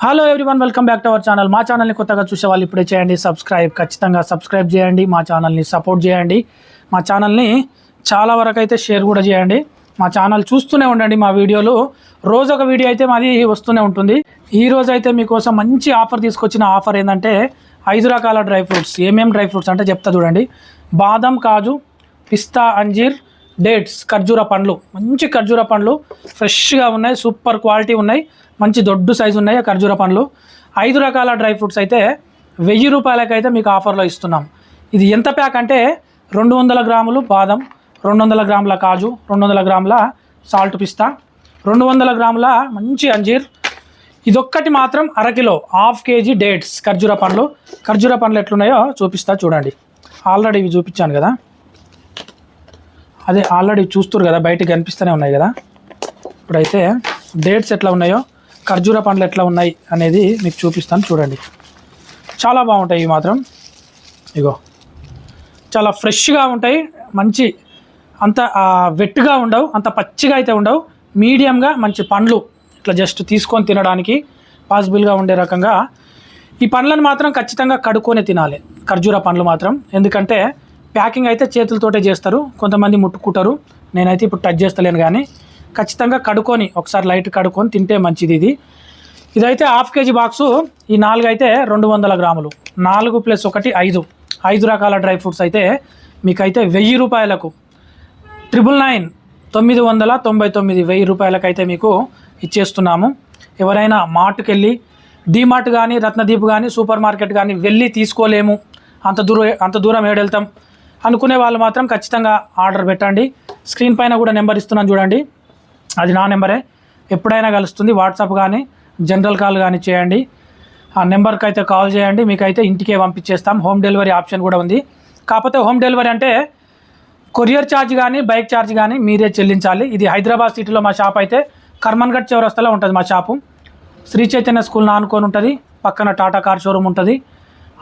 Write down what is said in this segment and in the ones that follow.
Hello everyone welcome back to our channel మా ఛానల్ని కొత్తగా చూసే వాళ్ళు ఇప్పుడే చేయండి సబ్స్క్రైబ్ ఖచ్చితంగా సబ్స్క్రైబ్ చేయండి మా ఛానల్ని సపోర్ట్ చేయండి. మా ఛానల్ని చాలా వరకు అయితే షేర్ కూడా చేయండి. మా ఛానల్ చూస్తూనే ఉండండి మా వీడియోలు. రోజు ఒక వీడియో అయితే మాది వస్తూనే ఉంటుంది. ఈ రోజు అయితే మీకోసం మంచి ఆఫర్ తీసుకొచ్చిన ఆఫర్ ఏంటంటే ఐదు రకాల డ్రై ఫ్రూట్స్ ఏమేమి డ్రై ఫ్రూట్స్ అంటే చెప్తా చూడండి. బాదం కాజు పిస్తా అంజీర్ డేట్స్ ఖర్జూర పండ్లు. మంచి ఖర్జూర పండ్లు. ఫ్రెష్గా ఉన్నాయి సూపర్ క్వాలిటీ ఉన్నాయి. మంచి దొడ్డు సైజు ఉన్నాయి ఖర్జూర పండ్లు. ఐదు రకాల డ్రై ఫ్రూట్స్ అయితే వెయ్యి రూపాయలకైతే మీకు ఆఫర్లో ఇస్తున్నాం. ఇది ఎంత ప్యాక్ అంటే రెండు వందల గ్రాములు బాదం రెండు వందల గ్రాముల కాజు రెండు వందల గ్రాముల సాల్ట్ పిస్తా రెండు వందల గ్రాముల మంచి అంజీర్. ఇదొక్కటి మాత్రం అరకిలో హాఫ్ కేజీ డేట్స్ ఖర్జూర పండ్లు. ఖర్జూర పండ్లు ఎట్లున్నాయో చూపిస్తా చూడండి. ఆల్రెడీ ఇవి చూపించాను కదా. అదే ఆల్రెడీ చూస్తారు కదా బయటకు కనిపిస్తూనే ఉన్నాయి కదా. ఇప్పుడైతే డేట్స్ ఎట్లా ఉన్నాయో ఖర్జూర పండ్లు ఎట్లా ఉన్నాయి అనేది మీకు చూపిస్తాను చూడండి. చాలా బాగుంటాయి ఇవి మాత్రం. ఇగో చాలా ఫ్రెష్గా ఉంటాయి మంచి అంత వెట్టుగా ఉండవు అంత పచ్చిగా అయితే ఉండవు. మీడియంగా మంచి పండ్లు ఇట్లా జస్ట్ తీసుకొని తినడానికి పాసిబుల్గా ఉండే రకంగా ఈ పండ్లను మాత్రం ఖచ్చితంగా కడుక్కొని తినాలి. ఖర్జూర పండ్లు మాత్రం. ఎందుకంటే ప్యాకింగ్ అయితే చేతులతోటే చేస్తారు. కొంతమంది ముట్టుకుంటారు. నేనైతే ఇప్పుడు టచ్ చేస్తలేను కానీ ఖచ్చితంగా కడుక్కొని ఒకసారి లైట్ కడుక్కొని తింటే మంచిది ఇది. ఇదైతే హాఫ్ కేజీ బాక్సు ఈ నాలుగు అయితే రెండు వందల గ్రాములు. నాలుగు ప్లస్ ఒకటి ఐదు. ఐదు రకాల డ్రై ఫ్రూట్స్ అయితే మీకైతే వెయ్యి రూపాయలకు. ట్రిపుల్ నైన్ తొమ్మిది వందల తొంభై తొమ్మిది వెయ్యి రూపాయలకైతే మీకు ఇచ్చేస్తున్నాము. ఎవరైనా మార్ట్కి వెళ్ళి డీమార్ట్ కానీ రత్నదీప్ కానీ సూపర్ మార్కెట్ కానీ వెళ్ళి తీసుకోలేము. అంత దూరం అంత దూరం ఏడెళ్తాం. అనుకునే వాళ్ళు మాత్రం ఖచ్చితంగా ఆర్డర్ పెట్టండి. స్క్రీన్ పైన కూడా నెంబర్ ఇస్తున్నాను చూడండి. అది నా నెంబరే. ఎప్పుడైనా కలుస్తుంది. వాట్సాప్ కానీ జనరల్ కాల్ కానీ చేయండి. ఆ నెంబర్కి అయితే కాల్ చేయండి. మీకైతే ఇంటికే పంపించేస్తాం. హోమ్ డెలివరీ ఆప్షన్ కూడా ఉంది. కాకపోతే హోమ్ డెలివరీ అంటే కొరియర్ ఛార్జ్ కానీ బైక్ ఛార్జ్ కానీ మీరే చెల్లించాలి. ఇది హైదరాబాద్ సిటీలో మా షాప్ అయితే కర్మన్ఘట్ చౌరస్తలో ఉంటుంది మా షాపు. శ్రీ చైతన్య స్కూల్ నానుకొని ఉంటుంది పక్కన టాటా కార్ షోరూమ్ ఉంటుంది.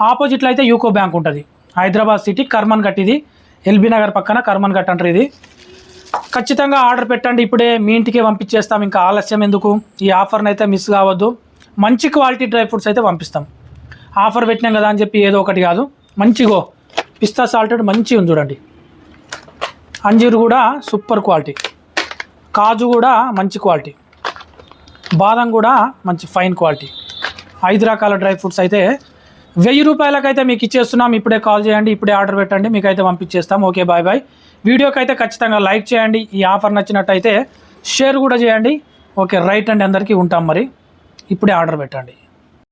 ఆపోజిట్లో అయితే యూకో బ్యాంక్ ఉంటుంది. హైదరాబాద్ సిటీ కర్మన్ ఘట్ ఇది. ఎల్బీ నగర్ పక్కన కర్మన్ ఘట్ అంటారు ఇది. ఖచ్చితంగా ఆర్డర్ పెట్టండి ఇప్పుడే మీ ఇంటికే పంపించేస్తాం. ఇంకా ఆలస్యం ఎందుకు? ఈ ఆఫర్ని అయితే మిస్ కావద్దు. మంచి క్వాలిటీ డ్రై ఫ్రూట్స్ అయితే పంపిస్తాం. ఆఫర్ పెట్టినాం కదా అని చెప్పి ఏదో ఒకటి కాదు. మంచిగో పిస్తా సాల్టెడ్ మంచిగా ఉంది చూడండి. అంజీరు కూడా సూపర్ క్వాలిటీ. కాజు కూడా మంచి క్వాలిటీ. బాదం కూడా మంచి ఫైన్ క్వాలిటీ. ఐదు రకాల డ్రై ఫ్రూట్స్ అయితే వెయ్యి రూపాయలకైతే మీకు ఇచ్చేస్తున్నాం. ఇప్పుడే కాల్ చేయండి ఇప్పుడే ఆర్డర్ పెట్టండి మీకు అయితే పంపించేస్తాం. Okay bye bye. వీడియోకి అయితే ఖచ్చితంగా లైక్ చేయండి. ఈ ఆఫర్ నచ్చినట్టయితే షేర్ కూడా చేయండి. ఓకే రైట్ అండి అందరికీ ఉంటాం మరి. ఇప్పుడే ఆర్డర్ పెట్టండి.